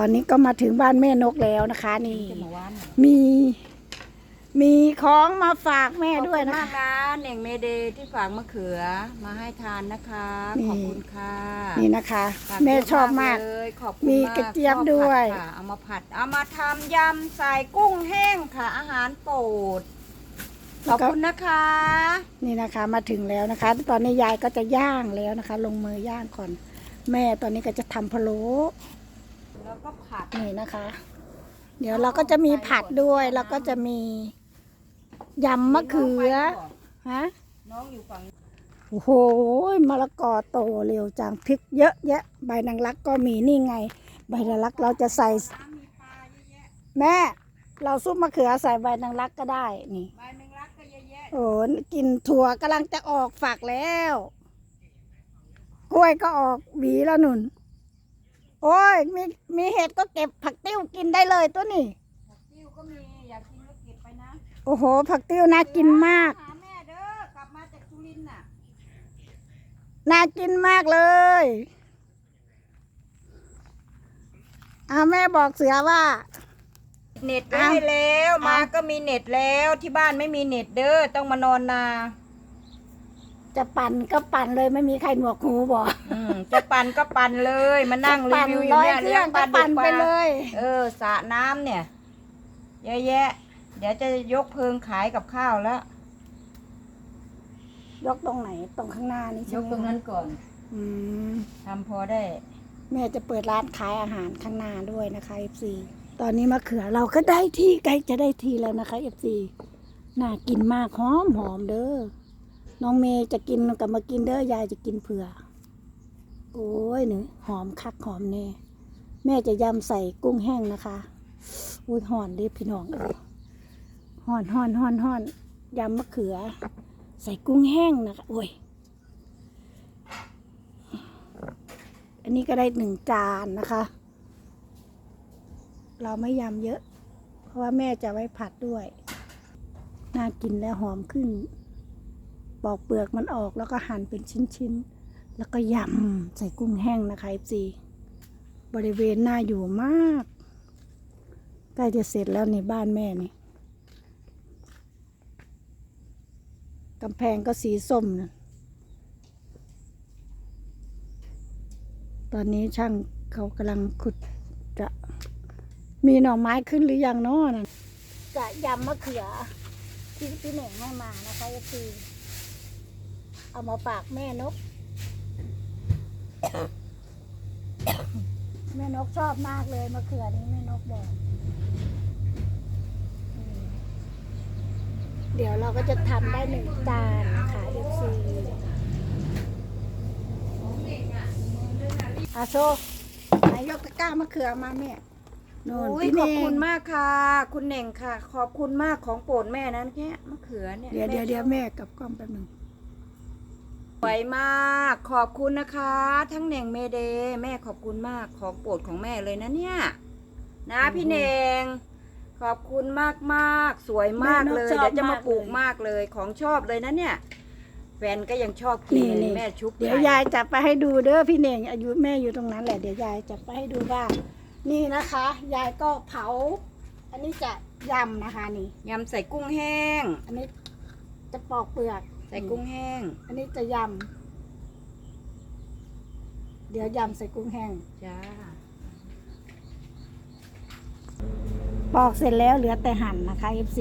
อนนี้ก็มาถึงบ้านแม่นกแล้วนะคะนี่จะมาวันมี มีของมาฝากแม่ด้วยนะขอบคะคุณมากนะเน่งเมเดย์ที่ฝากมะเขือมาให้ทานนะคะ นี่ ขอบคุณค่ะนี่นะคะ ฝากแม่เยะชอบมาก เลยขอบคุณมีมากกระเจี๊ยบชอบด้วยผัค่ะเอามาผัดเอามาทำยำใส่กุ้งแห้งค่ะ อาหารโปรดขอบคุณนะคะ นี่นะคะมาถึงแล้วนะคะ ตอนนี้ยายก็จะย่างแล้วนะคะ ลงมือย่างก่อน แม่ตอนนี้ก็จะทำพะโล้ แล้วก็ผัดนี่นะคะ เดี๋ยวเราก็จะมีผัดด้วยแล้วก็จะมียำมะเขือฮะน้องอยู่ฝั่งโอ้โหมะละกอโตเร็วจังพริกเยอะแยะ ใบนางรักก็มีนี่ไง ใบนางรักเราจะใส่น้ำมีปลาเยอะแยะแม่ เราซุปมะเขือใส่ใบนางรักก็ได้นี่ใบแมงลักก็เยอะแยะโอ้กินถั่วกำลังจะออกฝักแล้ว กล้วยก็ออกหวีแล้วนุ่น โอ้ยมีมีเห็ดก็เก็บผักติ้วกินได้เลยตัวนี้ ผักติ้วก็มี อยากกินก็เก็บไปนะโอ้โห ผักติ้วน่ากินมาก หาแม่เด้อกลับมาจากสุรินทร์น่ะน่ากินมากเลยอาแม่บอกเสือว่า เน็ตได้แล้ว มาก็มีเน็ตแล้วที่บ้านไม่มีเน็ตเด้อต้องมานอนนา จะปั่นก็ปั่นเลยไม่มีใครหนวกหูบอกอืมจะปั่นก็ปั่นเลย มานั่งรีปั่นวิวอยู่ร้อยเนี่ยเคเลี้รื่ยองงปก็ลาดุปั่กนปไปลาเลย เออสระน้ำเนี่ยเยอะแยะ เดี๋ยวจะยกเพิงขายกับข้าวแล้ว ยกตรงไหนตรงข้างหน้านี่ยใช่ไหกมตรงนั้นก่อนอืม ทำพอได้ แม่จะเปิดร้านขายอาหารข้างหน้าด้วยนะคะ FC ตอนนี้มะเขือเราก็ได้ที่ใกล้จะได้ที่แล้วนะคะ FC น่ากินมากหอมหอมเด้อ น้องเมย์จะกินกับมากินเด้อยายจะกินเผื่อ โอ้ยหนึ่งหอมคักหอมแน่แม่จะยำใส่กุ้งแห้งนะคะ อุ้ยห่อนเด้พี่น้องเอ้ยห่อนห่อนห่อนห่อนยำมะเขือ ใส่กุ้งแห้งนะคะโอ้ยอันนี้ก็ได้หนึ่งจานนะคะ เราไม่ยำเยอะ เพราะว่าแม่จะไว้ผัดด้วย น่ากินและหอมขึ้น ปอกเปลือกมันออกแล้วก็หั่นเป็นชิ้นๆ แล้วก็ยำใส่กุ้งแห้งนะคะ FC บริเวณน่าอยู่มากใกล้จะเสร็จแล้วในบ้านแม่นี่กำแพงก็สีส้มนะตอนนี้ช่างเขากำลังขุดจะมีหน่อไม้ขึ้นหรือยังเนาะนะจะยำมะเขือที่พี่เหน่งให้มานะคะก็คือ เอามาฝากแม่นก แม่นกชอบมากเลยมะเขือนี้แม่นกบอกอืมเดี๋ยวเราก็จะทำได้หนึ่งจานนะคะเอฟซีอาโชนายกตะกร้ามะเขือมาแม่โน่นอุ้ยพี่ขเน่อบงคุณมากค่ะ คุณเน่งค่ะ ขอบคุณมากของโปรดแม่นั้นแค่มะเขือเนี่ยเดี๋ยวเดี๋ยวแม่เดี๋ยวแม่กับกล้องแป๊บหนึง สวยมากขอบคุณนะคะ ทั้งเน่งเมเดย์แม่ขอบคุณมากของโปรดของแม่เลยนะเนี่ย นะพี่เน่งขอบคุณมากมากๆสวยมากเลยเดี๋ยวจะมาปลูกมากเลยของชอบเลยนะเนี่ยแฟนก็ยังชอบกินนี่เลยนี่แม่ชุบเดี๋ยวไข่ยายจับไปให้ดูเด้อพี่เน่งอายุแม่อยู่ตรงนั้นแหละเดี๋ยวยายจับไปให้ดูว่า นี่นะคะ ยายก็เผา อันนี้จะยำนะคะนี่ยำใส่กุ้งแห้ง อันนี้จะปอกเปลือก ใส่กุ้งแห้ง อันนี้จะยำ เดี๋ยวยำใส่กุ้งแห้ง จ้า ปอกเสร็จแล้วเหลือแต่หั่นนะคะ FC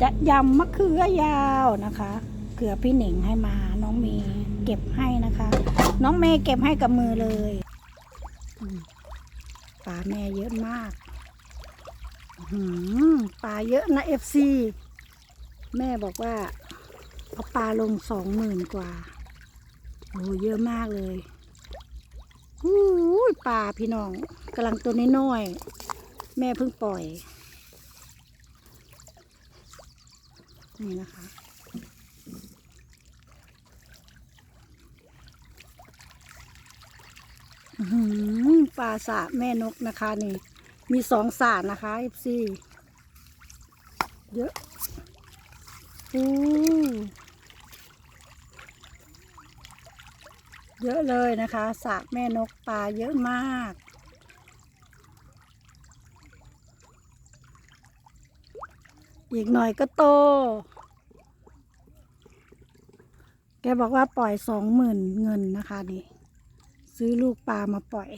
จะยำมะเขือยาวนะคะ เขือพี่หนิงให้มา น้องเมย์เก็บให้นะคะ น้องเมย์เก็บให้กับมือเลยอืมปลาแม่เยอะมากอื้อหือปลาเยอะนะ FC แม่บอกว่า เอาปลาลงสองหมื่นกว่า โอ้เยอะมากเลยอู้ยปลาพี่น้องกำลังตัวน้อยๆแม่เพิ่งปล่อย นี่นะคะหือปลาสระแม่นกนะคะนี่ มีสองสระนะคะเอฟซีเยอะ เยอะเลยนะคะสรกแม่นกปลาเยอะมาก อีกหน่อยก็โต แกบอกว่าปล่อยสองหมื่นเงินนะคะนี่ซื้อลูกปลามาปล่อย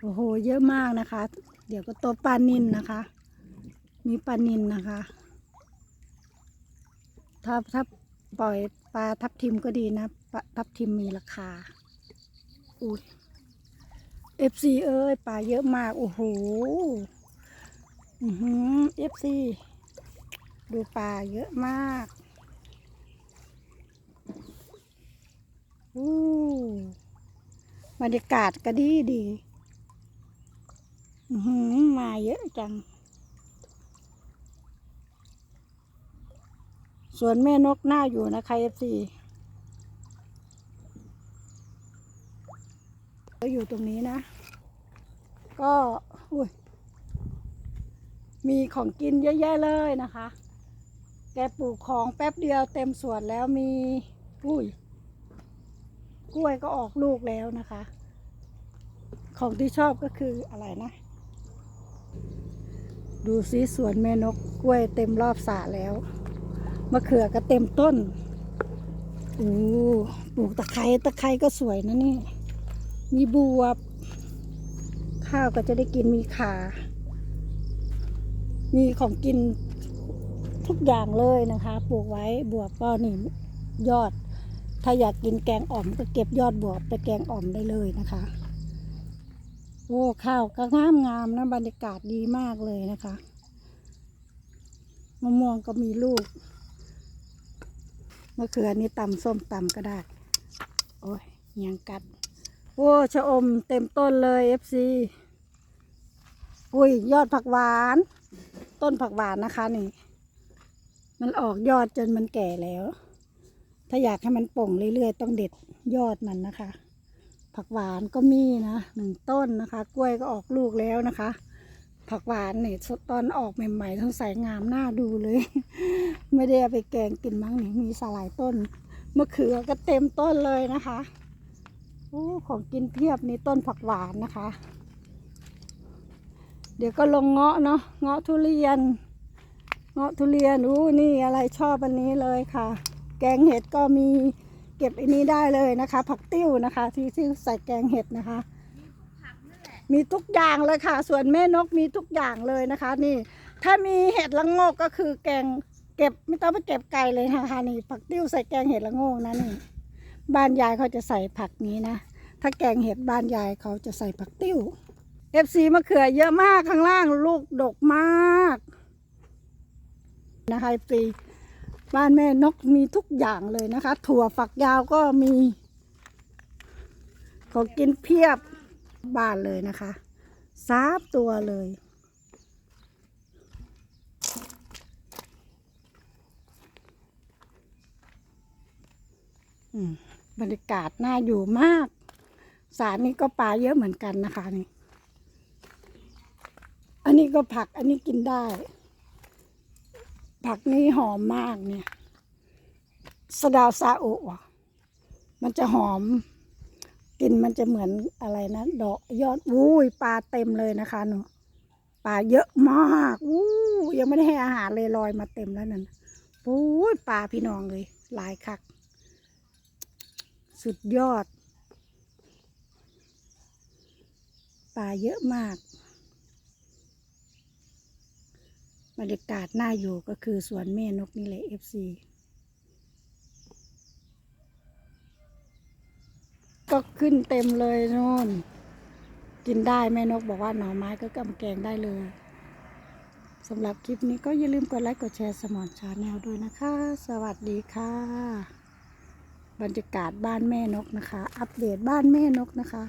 โอ้โห เยอะมากนะคะ เดี๋ยวก็โตปลานินนะคะ มีปลานินนะคะ ถ้าถ้าปล่อยปลาทับทิมก็ดีนะปลาทับทิมมีราคาอุ้ยเอฟซีเอ้ยปลาเยอะมาก โอ้โหอือหือเอฟซีดูปลาเยอะมากอู้บรรยากาศก็ดีดี อือหือมาเยอะจัง ส่วนแม่นกหน้าอยู่นะคะเอฟซีก็อยู่ตรงนี้นะ ก็อุ้ยมีของกินเยอะแยะเลยนะคะ แกปลูกของแป๊บเดียวเต็มสวนแล้วมี อุ้ย กล้วยก็ออกลูกแล้วนะคะ ของที่ชอบก็คืออะไรนะ ดูซิสวนแม่นกกล้วยเต็มรอบสระแล้ว มะเขือก็เต็มต้นโอ้ปลูกตะไคร้ตะไคร้ก็สวยนะนี่ มีบวบ ข้าวก็จะได้กินมีขามีของกินทุกอย่างเลยนะคะ ปลูกไว้บวบก็นี่ยอด ถ้าอยากกินแกงอ่อมก็เก็บยอดบวบไปแกงอ่อมได้เลยนะคะ โอ้ข้าวก็งามงามนะบรรยากาศดีมากเลยนะคะมะม่วงก็มีลูก มะเขือนี่ตำส้มตำก็ได้ โอ้ยยังกัด โอ้ชะอมเต็มต้นเลยเอฟซีอุ้ยยอดผักหวาน ต้นผักหวานนะคะนี่ มันออกยอดจนมันแก่แล้ว ถ้าอยากให้มันป่งเรื่อยๆ ต้องเด็ดยอดมันนะคะ ผักหวานก็มีนะหนึ่งต้นนะคะ กล้วยก็ออกลูกแล้วนะคะ ผักหวานเนี่ยตอนออกใหม่ๆต้งใส่งามหน้าดูเลย ไม่ได้เอาไปแกงกินมั้งนี่มีสลายต้นมะเขือก็เต็มต้นเลยนะคะโอ้ของกินเพียบนี่ต้นผักหวานนะคะ เดี๋ยวก็ลงเงาะเนาะเงาะทุเรียน เงาะทุเรียนอู้นี่อะไรชอบอันนี้เลยค่ะ แกงเห็ดก็มีเก็บอันนี้ได้เลยนะคะ ผักติ้วนะคะ ที่ที่ใส่แกงเห็ดนะคะ มีทุกอย่างเลยค่ะ ส่วนแม่นกมีทุกอย่างเลยนะคะ นี่ ถ้ามีเห็ดละโงกก็คือแกงเก็บไม่ต้องไปเก็บไกลเลยนะคะนี่ผักติ้วใส่แกงเห็ดละโงกนะนี่ บ้านยายเขาจะใส่ผักนี้นะถ้าแกงเห็ดบ้านยายเขาจะใส่ผักติ้วเอฟซีมะเขือเยอะมากข้างล่างลูกดกมากนะคะเอฟซีบ้านแม่นกมีทุกอย่างเลยนะคะ ถั่วฝักยาวก็มี ของกินเพียบ บ้านเลยนะคะสามตัวเลยอืมบรรยากาศน่าอยู่มากสารนี้ก็ปลาเยอะเหมือนกันนะคะนี่ อันนี้ก็ผักอันนี้กินได้ ผักนี้หอมมากเนี่ย สดาวซาโอะมันจะหอม กินมันจะเหมือนอะไรนะ ดอกยอดอุ้ยปลาเต็มเลยนะคะหนูปลาเยอะมากอู้ยังไม่ได้ให้อาหารเลยลอยมาเต็มแล้วนั่นอุ้ยปลาพี่น้องเลยหลายคัก สุดยอดปลาเยอะมากบรรยากาศน่าอยู่ก็คือสวนแม่นกนี่แหละเอฟซี ก็ขึ้นเต็มเลยนู่น กินได้แม่นกบอกว่าหน่อไม้ก็กำแกงได้เลยสำหรับคลิปนี้ก็อย่าลืมกดไลค์กดแชร์สมอนชาแนลด้วยนะคะ สวัสดีค่ะ บรรยากาศบ้านแม่นกนะคะ อัปเดตบ้านแม่นกนะคะ